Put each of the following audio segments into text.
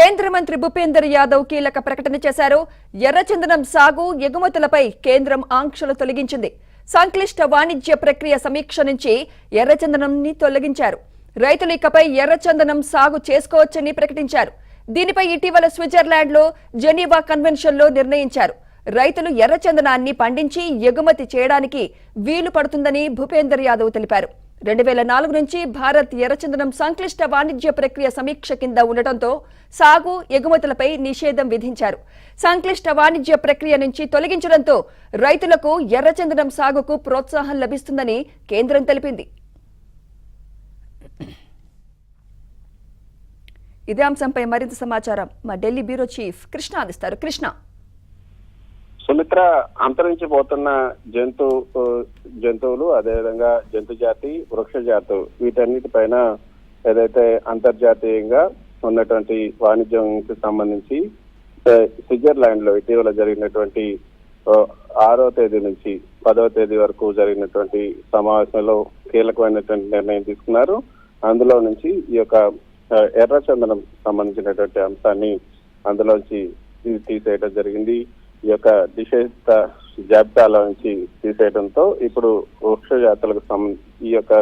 కేంద్ర మంత్రి భూపేందర్ యాదవ్ కీలక ప్రకటన చేశారు. ఎర్రచందనం సాగు ఎగుమతులపై కేంద్రం ఆంక్షలు తొలగించింది. సంక్లిష్ట వాణిజ్య ప్రక్రియ సమీక్ష నుంచి ఎర్రచందనంని తొలగించారు. రైతులు ఇకపై ఎర్రచందనం సాగు చేసుకోవచ్చని ప్రకటించారు. దీనిపై ఇటీవల స్విట్జర్లాండ్లో జెనీవా కన్వెన్షన్లో నిర్ణయించారు. రైతులు ఎర్రచందనాన్ని పండించి ఎగుమతి చేయడానికి వీలు పడుతుందని భూపేందర్ యాదవ్ తెలిపారు. రెండు వేల నాలుగు నుంచి భారత్ ఎర్రచందనం సంక్లిష్ట వాణిజ్య ప్రక్రియ సమీక్ష కింద ఉండటంతో సాగు ఎగుమతులపై నిషేధం విధించారు. సంక్లిష్ట వాణిజ్య ప్రక్రియ నుంచి తొలగించడంతో రైతులకు ఎర్రచందనం సాగుకు ప్రోత్సాహం లభిస్తుందని కేంద్రం తెలిపింది. ఇదే అంశంపై మరింత సమాచారం. మా ఢిల్లీ బ్యూరో చీఫ్ కృష్ణ అందిస్తారు. కృష్ణ. సుమిత్ర అంతరించిపోతున్న జంతు జంతువులు అదేవిధంగా జంతు జాతి వృక్ష జాతి వీటన్నిటిపైన ఏదైతే అంతర్జాతీయంగా ఉన్నటువంటి వాణిజ్యంకి సంబంధించి స్విట్జర్లాండ్లో ఇటీవల జరిగినటువంటి ఆరో తేదీ నుంచి పదవ తేదీ వరకు జరిగినటువంటి సమావేశంలో కీలకమైనటువంటి నిర్ణయం తీసుకున్నారు. అందులో నుంచి ఈ యొక్క ఎర్రచందనం సంబంధించినటువంటి అంశాన్ని అందులోంచి తీసేయడం జరిగింది. ఈ యొక్క నిషేధిత జాబితాలో నుంచి తీసేయడంతో ఇప్పుడు వృక్ష జాతులకు సంబంధించి ఈ యొక్క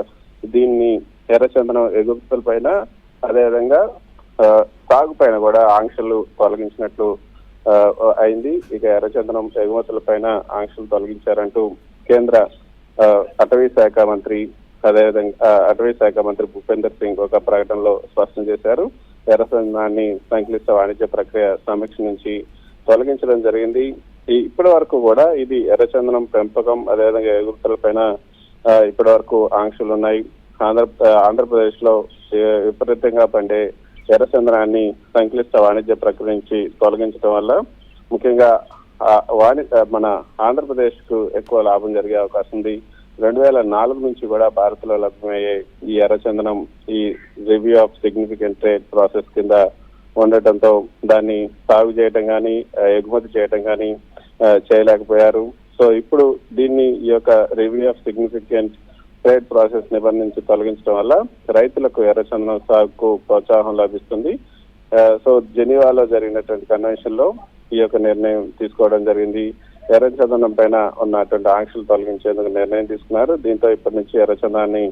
దీన్ని ఎర్రచందనం ఎగుమతుల పైన అదేవిధంగా సాగు పైన కూడా ఆంక్షలు తొలగించినట్లు అయింది. ఇక ఎర్రచందనం ఎగుమతుల పైన ఆంక్షలు తొలగించారంటూ కేంద్ర అటవీ శాఖ మంత్రి అదేవిధంగా అటవీ శాఖ మంత్రి భూపేందర్ సింగ్ ఒక ప్రకటనలో స్పష్టం చేశారు. ఎర్రచందనాన్ని సంక్లిష్ట వాణిజ్య ప్రక్రియ సమీక్ష నుంచి తొలగించడం జరిగింది. ఇప్పటి వరకు కూడా ఇది ఎర్రచందనం పెంపకం అదేవిధంగా ఎగురుతల పైన ఇప్పటి వరకు ఆంక్షలు ఉన్నాయి. ఆంధ్ర ఆంధ్రప్రదేశ్లో విపరీతంగా పండే ఎర్రచందనాన్ని సంక్లిష్ట వాణిజ్య ప్రక్రియ నుంచి తొలగించడం వల్ల ముఖ్యంగా వాణిజ్య వాణి మన ఆంధ్రప్రదేశ్కు ఎక్కువ లాభం జరిగే అవకాశం ఉంది. రెండు వేల నాలుగు నుంచి కూడా భారత్లో లభ్యమయ్యే ఈ ఎర్రచందనం ఈ review of significant trade process కింద ఉండటంతో దాన్ని సాగు చేయటం కానీ ఎగుమతి చేయటం కానీ చేయలేకపోయారు. సో ఇప్పుడు దీన్ని ఈ యొక్క review of significant trade process నిబంధించి తొలగించడం వల్ల రైతులకు ఎర్రచందనం సాగుకు ప్రోత్సాహం లభిస్తుంది. సో జెనీవాలో జరిగినటువంటి కన్వెన్షన్లో ఈ యొక్క నిర్ణయం తీసుకోవడం జరిగింది. ఎర్రచందనం పైన ఉన్నటువంటి ఆంక్షలు తొలగించేందుకు నిర్ణయం తీసుకున్నారు. దీంతో ఇప్పటి నుంచి ఎర్రచందాన్ని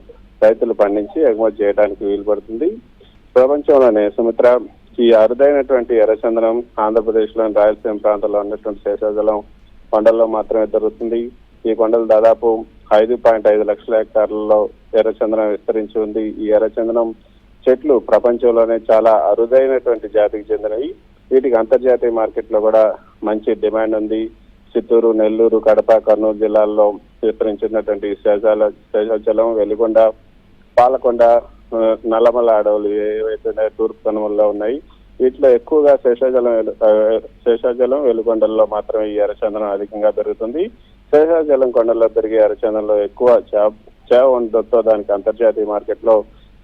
రైతులు పండించి ఎగుమతి చేయడానికి వీలు పడుతుంది ప్రపంచంలోనే సుమిత్ర ఈ అరుదైనటువంటి ఎర్రచందనం ఆంధ్రప్రదేశ్లోని రాయలసీమ ప్రాంతంలో ఉన్నటువంటి శేషాచలం కొండల్లో మాత్రమే దొరుకుతుంది ఈ కొండలు దాదాపు ఐదు పాయింట్ ఐదు లక్షల హెక్టార్లలో ఎర్రచందనం విస్తరించి ఉంది. ఈ ఎర్రచందనం చెట్లు ప్రపంచంలోనే చాలా అరుదైనటువంటి జాతికి చెందినవి. వీటికి అంతర్జాతీయ మార్కెట్లో కూడా మంచి డిమాండ్ ఉంది. చిత్తూరు నెల్లూరు కడప కర్నూలు జిల్లాల్లో విస్తరించినటువంటి శేషాల శేషాచలం వెలిగొండ పాలకొండ నల్లమల అడవులు ఏవైతే ఉన్నాయో తూర్పు కనుమల్లో ఉన్నాయి వీటిలో ఎక్కువగా శేషాచలం శేషాజలం శేషాచలం వెలుగొండల్లో మాత్రమే ఈ ఎర్రచందనం అధికంగా పెరుగుతుంది. శేషాచలం కొండల్లో పెరిగే ఎర్రచందనంలో ఎక్కువ చేప చేవ ఉండడంతో దానికి అంతర్జాతీయ మార్కెట్లో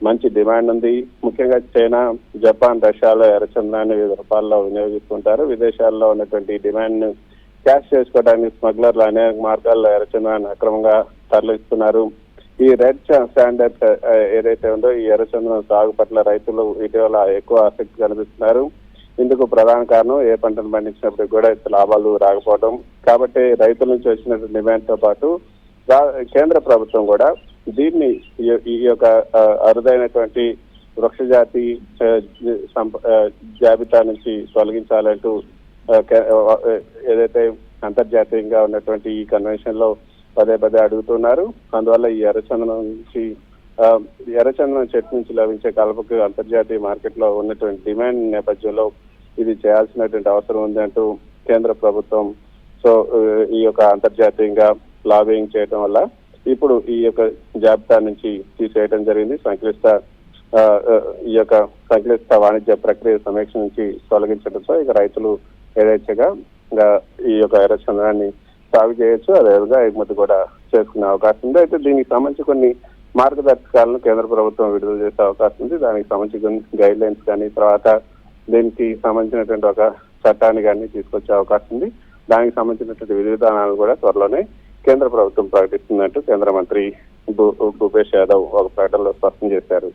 మంచి డిమాండ్ ఉంది. ముఖ్యంగా చైనా జపాన్ రష్యాలో ఎర్రచందనాన్ని వివిధ రూపాల్లో వినియోగిస్తుంటారు. విదేశాల్లో ఉన్నటువంటి డిమాండ్ను క్యాష్ చేసుకోవడానికి స్మగ్లర్లు అనేక మార్గాల్లో ఎర్రచందనాన్ని అక్రమంగా తరలిస్తున్నారు. ఈ రెడ్ స్టాండర్డ్ ఏదైతే ఉందో ఈ ఎర్రచందనం సాగు పట్ల రైతులు ఇటీవల ఎక్కువ ఆసక్తి కనిపిస్తున్నారు ఇందుకు ప్రధాన కారణం ఏ పంటను పండించినప్పుడు కూడా లాభాలు రాకపోవడం. కాబట్టి రైతుల నుంచి వచ్చినటువంటి డిమాండ్తో పాటు రా- కేంద్ర ప్రభుత్వం కూడా దీన్ని ఈ- ఈ యొక్క అరుదైనటువంటి వృక్షజాతి సంప- జాబితా నుంచి తొలగించాలంటూ ఏదైతే అంతర్జాతీయంగా ఉన్నటువంటి ఈ కన్వెన్షన్లో పదే పదే అడుగుతున్నారు. అందువల్ల ఈ ఎర్రచందనం నుంచి ఎర్రచందనం చెట్టు నుంచి లభించే కలపకు అంతర్జాతీయ మార్కెట్లో ఉన్నటువంటి డిమాండ్ నేపథ్యంలో ఇది చేయాల్సినటువంటి అవసరం ఉంది అంటూ కేంద్ర ప్రభుత్వం సో ఈ యొక్క అంతర్జాతీయంగా లాబింగ్ చేయడం వల్ల ఇప్పుడు ఈ యొక్క జాబితా నుంచి తీసేయడం జరిగింది. సంక్లిష్ట ఈ యొక్క సంక్లిష్ట వాణిజ్య ప్రక్రియ సమీక్ష నుంచి తొలగించడంతో ఇక రైతులు ఏదైతేగా ఈ యొక్క ఎర్రచందనాన్ని సాగు చేయొచ్చు అదేవిధంగా ఎగుమతి కూడా చేసుకునే అవకాశం ఉంది. అయితే దీనికి సంబంధించి కొన్ని మార్గదర్శకాలను కేంద్ర ప్రభుత్వం విడుదల చేసే అవకాశం ఉంది. దానికి సంబంధించి కొన్ని గైడ్ లైన్స్ కానీ తర్వాత దీనికి సంబంధించినటువంటి ఒక చట్టాన్ని కానీ తీసుకొచ్చే అవకాశం ఉంది. దానికి సంబంధించినటువంటి విధి విధానాలు కూడా త్వరలోనే కేంద్ర ప్రభుత్వం ప్రకటిస్తున్నట్టు కేంద్ర మంత్రి భూ- భూపేష్ యాదవ్ ఒక ప్రకటనలో స్పష్టం చేశారు.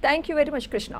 Thank you very much Krishna